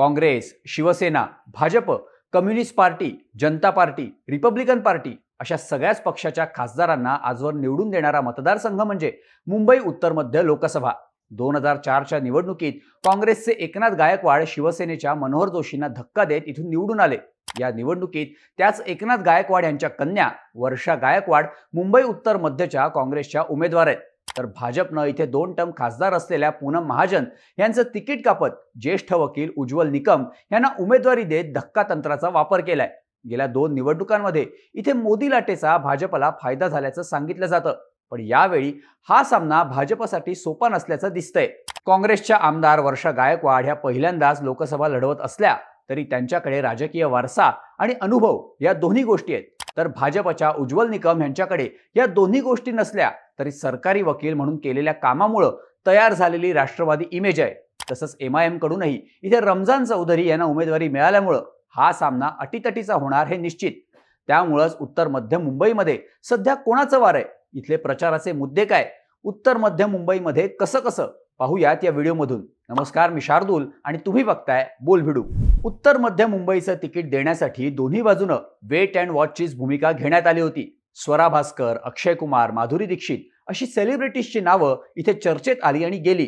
Congress Shivsena Bhajap Communist Party Janata party Republican Party अशा सगळ्याच पक्षाच्या खासदारांना आजवर निवडून देणारा मतदारसंघ म्हणजे मुंबई उत्तर मध्य लोकसभा. दोन हजार चारच्या निवडणुकीत काँग्रेसचे एकनाथ गायकवाड शिवसेनेच्या मनोहर जोशींना धक्का देत इथून निवडून आले. या निवडणुकीत त्याच एकनाथ गायकवाड यांच्या कन्या वर्षा गायकवाड मुंबई उत्तर मध्यच्या काँग्रेसच्या उमेदवार आहेत. तर भाजपनं इथे दोन टर्म खासदार असलेल्या पूनम महाजन यांचं तिकीट कापत ज्येष्ठ वकील उज्ज्वल निकम यांना उमेदवारी देत धक्का तंत्राचा वापर केलाय. गेल्या दोन निवडणुकांमध्ये इथे मोदी लाटेचा भाजपला फायदा झाल्याचं सांगितलं जातं. पण यावेळी हा सामना भाजपसाठी सोपा नसल्याचं दिसतंय. काँग्रेसच्या आमदार वर्षा गायकवाड ह्या पहिल्यांदाच लोकसभा लढवत असल्या तरी त्यांच्याकडे राजकीय वारसा आणि अनुभव या दोन्ही गोष्टी आहेत. तर भाजपच्या उज्ज्वल निकम यांच्याकडे या दोन्ही गोष्टी नसल्या तरी सरकारी वकील म्हणून केलेल्या कामामुळं तयार झालेली राष्ट्रवादी इमेज आहे. तसंच एम आय एमकडूनही इथे रमजान चौधरी यांना उमेदवारी मिळाल्यामुळं हा सामना अटीतटीचा होणार हे निश्चित. त्यामुळंच उत्तर मध्य मुंबईमध्ये सध्या कोणाचं वार आहे? इथले प्रचाराचे मुद्दे काय? उत्तर मध्य मुंबईमध्ये कसं कसं? पाहूयात या व्हिडिओमधून. नमस्कार मी शार्दूल आणि तुम्ही बघताय बोल भिडू. उत्तर मध्य मुंबईचं तिकीट देण्यासाठी दोन्ही बाजूनं वेट अँड वॉचचीच भूमिका घेण्यात आली होती. स्वरा भास्कर अक्षय कुमार माधुरी दीक्षित अशी सेलिब्रिटीजची नावं इथे चर्चेत आली आणि गेली.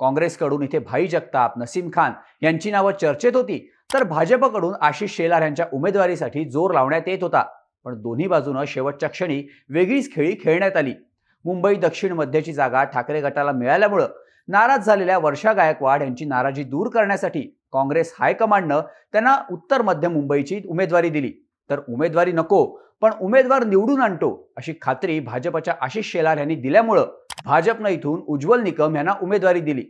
काँग्रेसकडून इथे भाई जगताप नसीम खान यांची नावं चर्चेत होती. तर भाजपकडून आशिष शेलार यांच्या उमेदवारीसाठी जोर लावण्यात येत होता. पण दोन्ही बाजूनं शेवटच्या क्षणी वेगळीच खेळी खेळण्यात आली. मुंबई दक्षिण मध्यची जागा ठाकरे गटाला मिळाल्यामुळं नाराज झालेल्या वर्षा गायकवाड यांची नाराजी दूर करण्यासाठी काँग्रेस हायकमांडनं त्यांना उत्तर मध्य मुंबईची उमेदवारी दिली. तर उमेदवारी नको पण उमेदवार निवडून आणतो अशी खात्री भाजपच्या आशिष शेलार यांनी दिल्यामुळं भाजपनं इथून उज्ज्वल निकम यांना उमेदवारी दिली.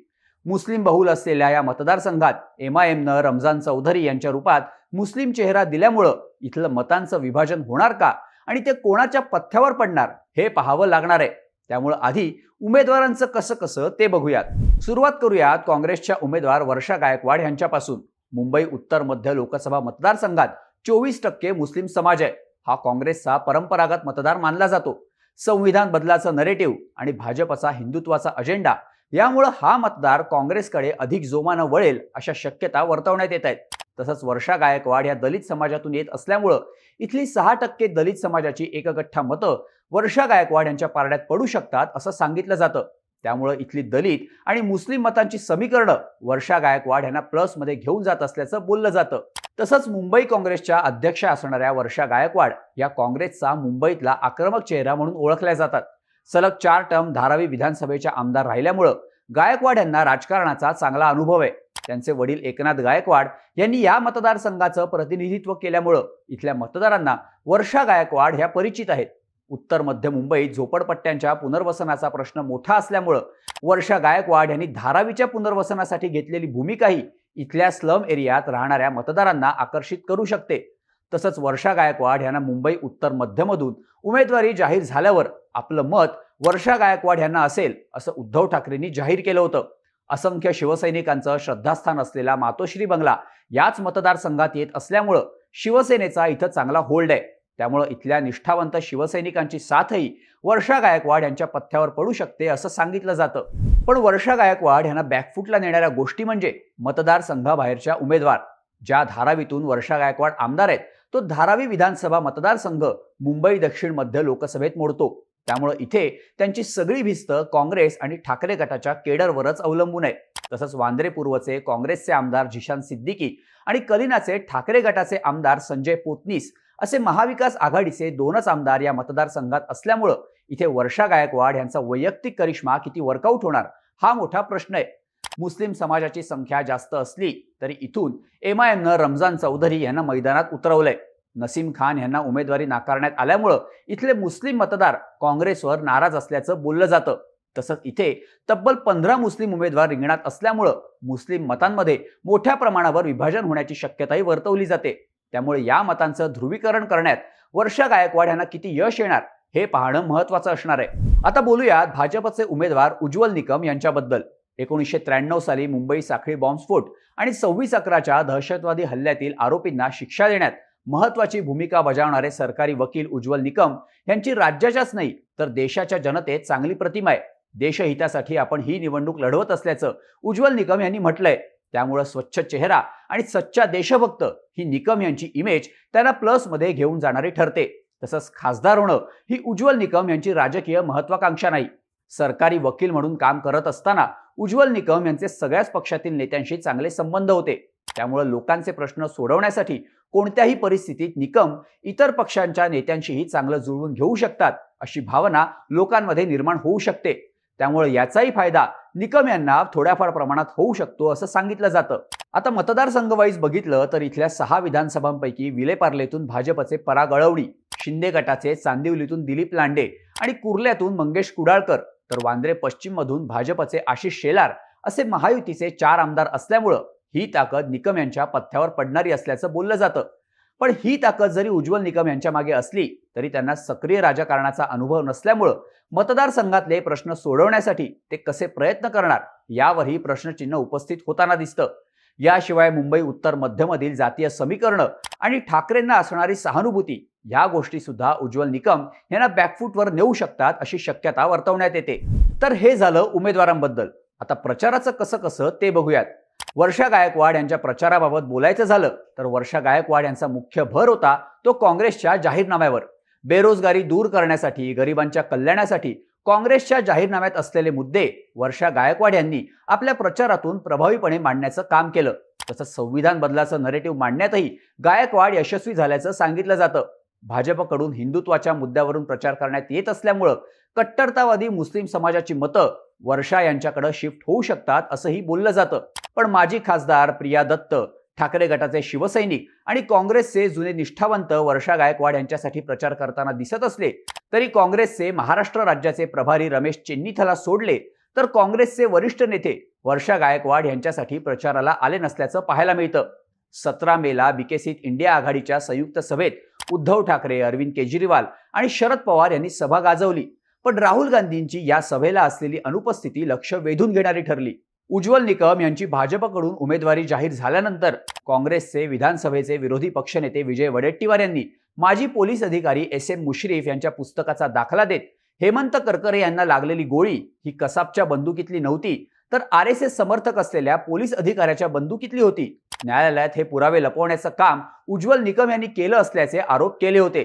मुस्लिम बहुल असलेल्या या मतदारसंघात एम आय एमनं रमजान चौधरी यांच्या रूपात मुस्लिम चेहरा दिल्यामुळं इथलं मतांचं विभाजन होणार का आणि ते कोणाच्या पथ्यावर पडणार हे पाहावं लागणार आहे. त्यामुळं आधी उमेदवारांचं कसं कसं ते बघूयात. सुरुवात करूयात काँग्रेसच्या उमेदवार वर्षा गायकवाड यांच्यापासून. मुंबई उत्तर मध्य लोकसभा मतदारसंघात चोवीस टक्के मुस्लिम समाज आहे. हा काँग्रेसचा परंपरागत मतदार मानला जातो. संविधान बदलाचं नरेटिव्ह आणि भाजपचा हिंदुत्वाचा अजेंडा यामुळं हा मतदार काँग्रेसकडे अधिक जोमानं वळेल अशा शक्यता वर्तवण्यात येत आहेत. तसंच वर्षा गायकवाड या दलित समाजातून येत असल्यामुळं इथली सहा टक्के दलित समाजाची एकगठ्ठा मतं वर्षा गायकवाड यांच्या पारड्यात पडू शकतात असं सांगितलं जातं. त्यामुळं इथली दलित आणि मुस्लिम मतांची समीकरणं वर्षा गायकवाड यांना प्लसमध्ये घेऊन जात असल्याचं बोललं जातं. तसंच मुंबई काँग्रेसच्या अध्यक्ष असणाऱ्या वर्षा गायकवाड या काँग्रेसचा मुंबईतला आक्रमक चेहरा म्हणून ओळखल्या जातात. सलग चार टर्म धारावी विधानसभेच्या आमदार राहिल्यामुळं गायकवाड यांना राजकारणाचा चांगला अनुभव आहे. त्यांचे वडील एकनाथ गायकवाड यांनी या मतदारसंघाचं प्रतिनिधित्व केल्यामुळं इथल्या मतदारांना वर्षा गायकवाड ह्या परिचित आहेत. उत्तर मध्य मुंबईत झोपडपट्ट्यांच्या पुनर्वसनाचा प्रश्न मोठा असल्यामुळं वर्षा गायकवाड यांनी धारावीच्या पुनर्वसनासाठी घेतलेली भूमिकाही इथल्या स्लम एरियात राहणाऱ्या मतदारांना आकर्षित करू शकते. तसंच वर्षा गायकवाड यांना मुंबई उत्तर मध्यमधून उमेदवारी जाहीर झाल्यावर आपलं मत वर्षा गायकवाड यांना असेल असं उद्धव ठाकरेंनी जाहीर केलं होतं. असंख्य शिवसैनिकांचं श्रद्धास्थान असलेला मातोश्री बंगला याच मतदारसंघात येत असल्यामुळं शिवसेनेचा इथं चांगला होल्ड आहे. त्यामुळं इथल्या निष्ठावंत शिवसैनिकांची साथही वर्षा गायकवाड यांच्या पथ्यावर पडू शकते असं सांगितलं जातं. पण वर्षा गायकवाड यांना बॅकफुटला नेणाऱ्या गोष्टी म्हणजे मतदारसंघाबाहेरच्या उमेदवार. ज्या धारावीतून वर्षा गायकवाड आमदार आहेत तो धारावी विधानसभा मतदारसंघ मुंबई दक्षिण मध्य लोकसभेत मोडतो. त्यामुळं इथे त्यांची सगळी भिस्त काँग्रेस आणि ठाकरे गटाच्या केडरवरच अवलंबून आहे. तसंच वांद्रे पूर्वचे काँग्रेसचे आमदार जिशान सिद्दीकी आणि कलिनाचे ठाकरे गटाचे आमदार संजय पोतनीस असे महाविकास आघाडीचे दोनच आमदार या मतदारसंघात असल्यामुळं इथे वर्षा गायकवाड यांचा वैयक्तिक करिश्मा किती वर्कआउट होणार हा मोठा प्रश्न आहे. मुस्लिम समाजाची संख्या जास्त असली तरी इथून एम आय एमनं रमजान चौधरी यांना मैदानात उतरवलंय. नसीम खान यांना उमेदवारी नाकारण्यात आल्यामुळं इथले मुस्लिम मतदार काँग्रेसवर नाराज असल्याचं बोललं जातं. तसंच इथे तब्बल पंधरा मुस्लिम उमेदवार रिंगणात असल्यामुळं मुस्लिम मतांमध्ये मोठ्या प्रमाणावर विभाजन होण्याची शक्यताही वर्तवली जाते. त्यामुळे या मतांचं ध्रुवीकरण करण्यात वर्षा गायकवाड यांना किती यश येणार हे पाहणं महत्वाचं असणार आहे. आता बोलूयात भाजपचे उमेदवार उज्ज्वल निकम यांच्याबद्दल. एकोणीसशे त्र्याण्णव साली मुंबई साखळी बॉम्बस्फोट आणि सव्वीस अकराच्या दहशतवादी हल्ल्यातील आरोपींना शिक्षा देण्यात महत्वाची भूमिका बजावणारे सरकारी वकील उज्ज्वल निकम यांची राज्याच्याच नाही तर देशाच्या जनतेत चांगली प्रतिमा आहे. देशहितासाठी आपण ही निवडणूक लढवत असल्याचं उज्ज्वल निकम यांनी म्हटलंय. त्यामुळं स्वच्छ चेहरा आणि सच्चा देशभक्त ही निकम यांची इमेज त्यांना प्लसमध्ये घेऊन जाणारी ठरते. तसंच खासदार होणं ही उज्ज्वल निकम यांची राजकीय महत्वाकांक्षा नाही. सरकारी वकील म्हणून काम करत असताना उज्ज्वल निकम यांचे सगळ्याच पक्षातील नेत्यांशी चांगले संबंध होते. त्यामुळे लोकांचे प्रश्न सोडवण्यासाठी कोणत्याही परिस्थितीत निकम इतर पक्षांच्या नेत्यांशीही चांगलं जुळवून घेऊ शकतात अशी भावना लोकांमध्ये निर्माण होऊ शकते. त्यामुळे याचाही फायदा निकम यांना थोड्याफार प्रमाणात होऊ शकतो असं सांगितलं जातं. आता मतदारसंघवाईज बघितलं तर इथल्या सहा विधानसभांपैकी विलेपार्लेतून भाजपचे पराग अळवणी शिंदे गटाचे चांदिवलीतून दिलीप लांडे आणि कुर्ल्यातून मंगेश कुडाळकर तर वांद्रे पश्चिममधून भाजपचे आशिष शेलार असे महायुतीचे चार आमदार असल्यामुळं ही ताकद निकम यांच्या पथ्यावर पडणारी असल्याचं बोललं जातं. पण ही ताकद जरी उज्ज्वल निकम यांच्या मागे असली तरी त्यांना सक्रिय राजकारणाचा अनुभव नसल्यामुळं मतदारसंघातले प्रश्न सोडवण्यासाठी ते कसे प्रयत्न करणार यावरही प्रश्नचिन्ह उपस्थित होताना दिसतं. याशिवाय मुंबई उत्तर मध्यमधील जातीय समीकरणं आणि ठाकरेंना असणारी सहानुभूती या गोष्टी सुद्धा उज्ज्वल निकम यांना बॅकफूटवर नेऊ शकतात अशी शक्यता वर्तवण्यात येते. तर हे झालं उमेदवारांबद्दल. आता प्रचाराचं कसं कसं ते बघूयात. वर्षा गायकवाड यांच्या प्रचाराबाबत बोलायचं झालं तर वर्षा गायकवाड यांचा मुख्य भर होता तो काँग्रेसच्या जाहीरनाम्यावर. बेरोजगारी दूर करण्यासाठी गरिबांच्या कल्याणासाठी काँग्रेसच्या जाहीरनाम्यात असलेले मुद्दे वर्षा गायकवाड यांनी आपल्या प्रचारातून प्रभावीपणे मांडण्याचं काम केलं. तसंच संविधान बदलाचं नरेटिव्ह मांडण्यातही गायकवाड यशस्वी झाल्याचं सांगितलं जातं. भाजपकडून हिंदुत्वाच्या मुद्द्यावरून प्रचार करण्यात येत असल्यामुळं कट्टरतावादी मुस्लिम समाजाची मतं वर्षा यांच्याकडे शिफ्ट होऊ शकतात असंही बोललं जातं. पण माजी खासदार प्रिया दत्त ठाकरे गटाचे शिवसैनिक आणि काँग्रेसचे जुने निष्ठावंत वर्षा गायकवाड यांच्यासाठी प्रचार करताना दिसत असले तरी काँग्रेसचे महाराष्ट्र राज्याचे प्रभारी रमेश चेन्नीथला सोडले तर काँग्रेसचे वरिष्ठ नेते वर्षा गायकवाड यांच्यासाठी प्रचाराला आले नसल्याचं पाहायला मिळतं. सतरा मेला विकसित इंडिया आघाडीच्या संयुक्त सभेत उद्धव ठाकरे अरविंद केजरीवाल आणि शरद पवार यांनी सभा गाजवली. पण राहुल गांधींची या सभेला असलेली अनुपस्थिती लक्ष वेधून घेणारी ठरली. उज्ज्वल निकम यांची भाजपकडून उमेदवारी जाहीर झाल्यानंतर काँग्रेसचे विधानसभेचे विरोधी पक्षनेते विजय वडेट्टीवार यांनी माजी पोलीस अधिकारी एस एम मुश्रीफ यांच्या पुस्तकाचा दाखला देत हेमंत करकरे यांना लागलेली गोळी ही कसाबच्या बंदुकीतली नव्हती तर आर एस एस समर्थक असलेल्या पोलीस अधिकाऱ्याच्या बंदुकीतली होती. न्यायालयात हे पुरावे लपवण्याचं काम उज्ज्वल निकम यांनी केलं असल्याचे आरोप केले होते.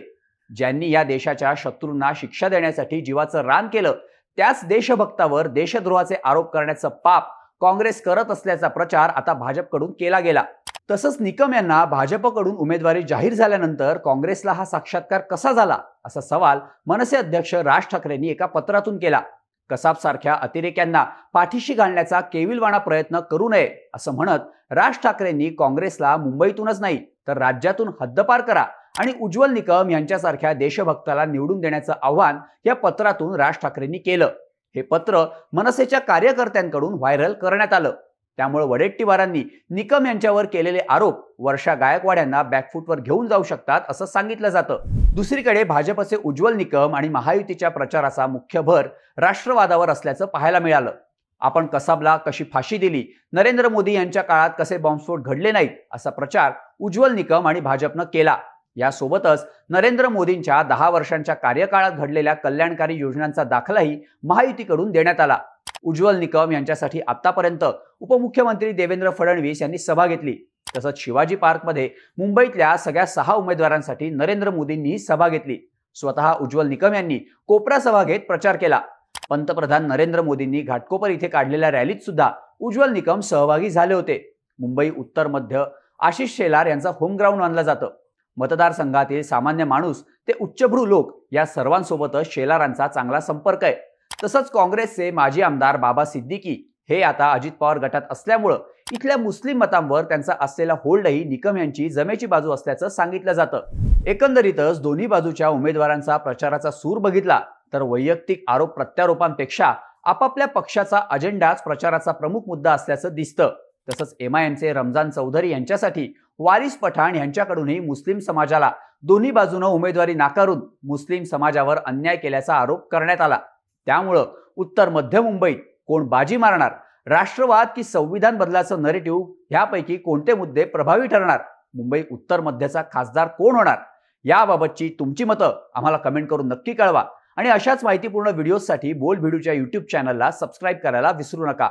ज्यांनी या देशाच्या शत्रूंना शिक्षा देण्यासाठी जीवाचं रान केलं त्याच देशभक्तावर देशद्रोहाचे आरोप करण्याचं पाप काँग्रेस करत असल्याचा प्रचार आता भाजपकडून केला गेला. तसंच निकम यांना भाजपकडून उमेदवारी जाहीर झाल्यानंतर काँग्रेसला हा साक्षात्कार कसा झाला? असा सवाल मनसे अध्यक्ष राज ठाकरेंनी एका पत्रातून केला. कसाबसारख्या अतिरेक्यांना पाठीशी घालण्याचा केविलवाणा प्रयत्न करू नये असं म्हणत राज ठाकरेंनी काँग्रेसला मुंबईतूनच नाही तर राज्यातून हद्दपार करा आणि उज्ज्वल निकम यांच्यासारख्या देशभक्ताला निवडून देण्याचं आव्हान या पत्रातून राज ठाकरेंनी केलं. हे पत्र मनसेच्या कार्यकर्त्यांकडून व्हायरल करण्यात आलं. त्यामुळे वडेट्टीवारांनी निकम यांच्यावर केलेले आरोप वर्षा गायकवाड यांना बॅकफूटवर घेऊन जाऊ शकतात असं सांगितलं जातं. दुसरीकडे भाजपचे उज्ज्वल निकम आणि महायुतीच्या प्रचाराचा मुख्य भर राष्ट्रवादावर असल्याचं पाहायला मिळालं. आपण कसाबला कशी फाशी दिली? नरेंद्र मोदी यांच्या काळात कसे बॉम्बस्फोट घडले नाहीत? असा प्रचार उज्ज्वल निकम आणि भाजपनं केला. यासोबतच नरेंद्र मोदींच्या दहा वर्षांच्या कार्यकाळात घडलेल्या कल्याणकारी योजनांचा दाखलाही महायुतीकडून देण्यात आला. उज्ज्वल निकम यांच्यासाठी आतापर्यंत उपमुख्यमंत्री देवेंद्र फडणवीस यांनी सभा घेतली. तसंच शिवाजी पार्कमध्ये मुंबईतल्या सगळ्या सहा उमेदवारांसाठी नरेंद्र मोदींनी सभा घेतली. स्वतः उज्ज्वल निकम यांनी कोपरा सभा घेत प्रचार केला. पंतप्रधान नरेंद्र मोदींनी घाटकोपर इथे काढलेल्या रॅलीत सुद्धा उज्ज्वल निकम सहभागी झाले होते. मुंबई उत्तर मध्य आशिष शेलार यांचा होम ग्राउंड मानलं जातं. मतदारसंघातील सामान्य माणूस ते उच्चभ्रू लोक या सर्वांसोबतच शेलारांचा चांगला संपर्क आहे. तसंच काँग्रेसचे माजी आमदार बाबा सिद्दीकी हे आता अजित पवार गटात असल्यामुळं इथल्या मुस्लिम मतांवर त्यांचा असलेला होल्डही निकम यांची जमेची बाजू असल्याचं सांगितलं जातं. एकंदरीतच दोन्ही बाजूच्या उमेदवारांचा प्रचाराचा सूर बघितला तर वैयक्तिक आरोप प्रत्यारोपांपेक्षा आपापल्या पक्षाचा अजेंडाच प्रचाराचा प्रमुख मुद्दा असल्याचं दिसतं. तसंच एमआयएमचे रमजान चौधरी यांच्यासाठी वारिस पठाण यांच्याकडूनही मुस्लिम समाजाला दोन्ही बाजूनं उमेदवारी नाकारून मुस्लिम समाजावर अन्याय केल्याचा आरोप करण्यात आला. त्यामुळं उत्तर मध्य मुंबईत कोण बाजी मारणार राष्ट्रवाद की संविधान बदलाचं नरेटिव्ह ह्यापैकी कोणते मुद्दे प्रभावी ठरणार मुंबई उत्तर मध्यचा खासदार कोण होणार याबाबतची तुमची मतं आम्हाला कमेंट करून नक्की कळवा. आणि अशाच माहितीपूर्ण व्हिडिओजसाठी बोल व्हिडिओच्या यूट्यूब चॅनलला सबस्क्राईब करायला विसरू नका.